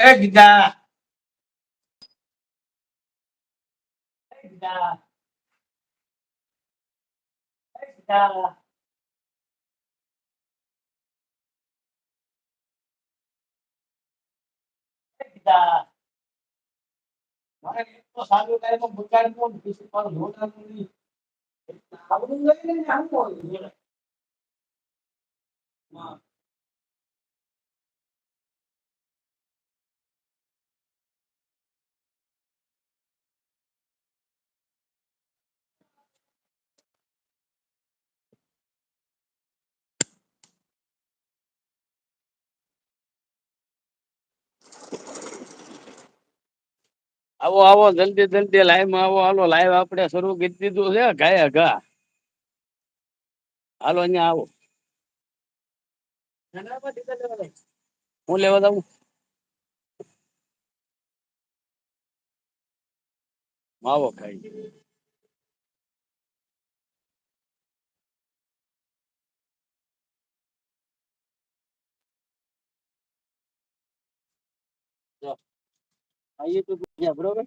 Eh, Egda. Egda. Egda. Egda. Mana itu satu kali membuka pun di sekolah hutan ini. Tahu nggak ini nyamuk? Nah. આવું, આવો, જલ્દી જલ્દી લાઈવમાં આવો. હાલો live આપણે શરૂ કરી દીધું છે. ગાય ગા. હાલો, અહીંયા આવો. હું લેવા દઉં આવો ખાઈ આઈએ યુટ્યુબ બરોબર?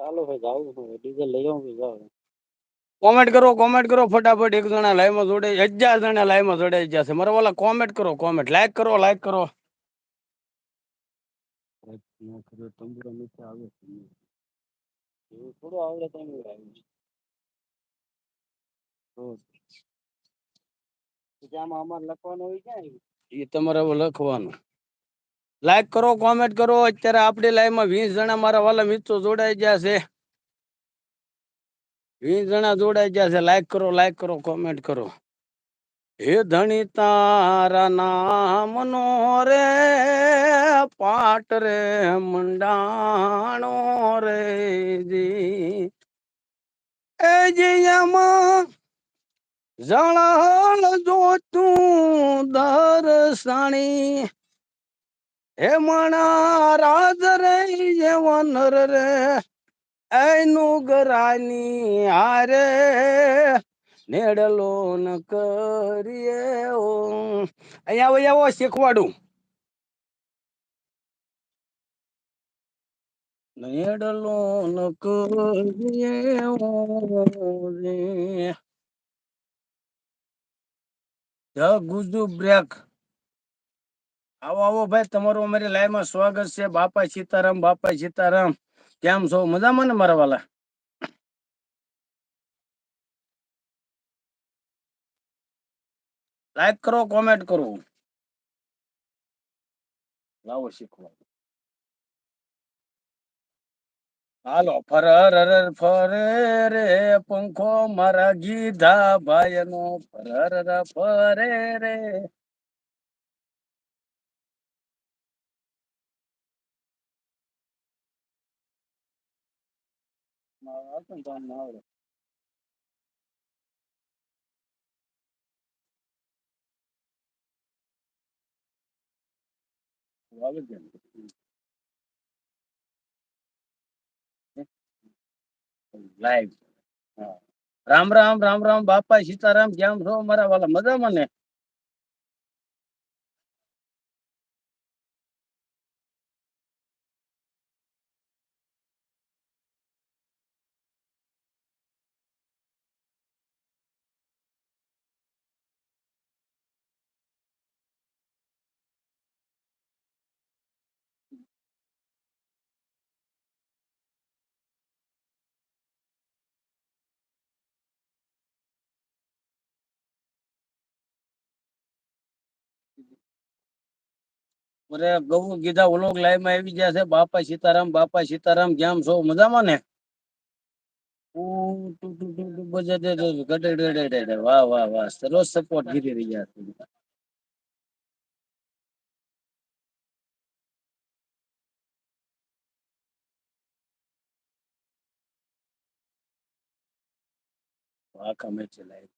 ચાલો ભાઈ જાવું ડીઝલ લઈ આવું જાવ કોમેન્ટ કરો કોમેન્ટ કરો ફટાફટ. એક જણા લાઈવમાં જોડે હજાર જણા લાઈવમાં જોડાઈ જશે મારા વાલા કોમેન્ટ કરો કોમેન્ટ લાઈક કરો લાઈક કરો. તંબુરા નીચે આવે એવું થોડું આવડે આવ્યું છે. આમાં અમારે લખવાનું હોય ક્યાં એ તમારે લખવાનું. લાઈક કરો કોમેન્ટ કરો. અત્યારે આપણી લાઈવમાં વીસ જણા મારા વાલા મિત્રો જોડાઈ ગયા છે. વીસ જણા જોડાઈ ગયા છે. લાઈક કરો લાઈક કરો કોમેન્ટ કરો. હે ધણી તારા નામનો રે, પાટ રે, મંડાણો રે જી. એ જયામાં જળાલ જોતું દર્શાણી હે મણા રાજ રે જેવન રે, એનું ગરાની હારે નેડલો ન કરીએ ઓ. અહીંયા આવો આવો, શીખવાડું. નેડલો ન કરીએ ઓ રે. બ્રેક. આવો આવો ભાઈ, તમારું અમારી લાઈવમાં સ્વાગત છે. બાપા સીતારામ બાપા સીતારામ. કેમ છો? મજામાં ને મારા વાલા? લાઈક કરો કોમેન્ટ કરો. લાવો શીખવા. હાલો ફરર રર ફરે, રે, પંખો મારા ગીધા ભાઈ નો ફરર ફરે રે. આવડે. આવી ને. લાઈવ. રામ રામ રામ રામ, બાપા સીતારામ, કેમ છો મારા વાલા મજામાં ને અરે ગૌ ગીધા ઓલોક લાઈવમાં આવી ગયા છે. બાપા સીતારામ બાપા સીતારામ, કેમ છો? મજામાં ને. વાહ વાહ વાહ. સરસ સપોર્ટ કરી રહ્યા છે. આખા મેચ લાઈવ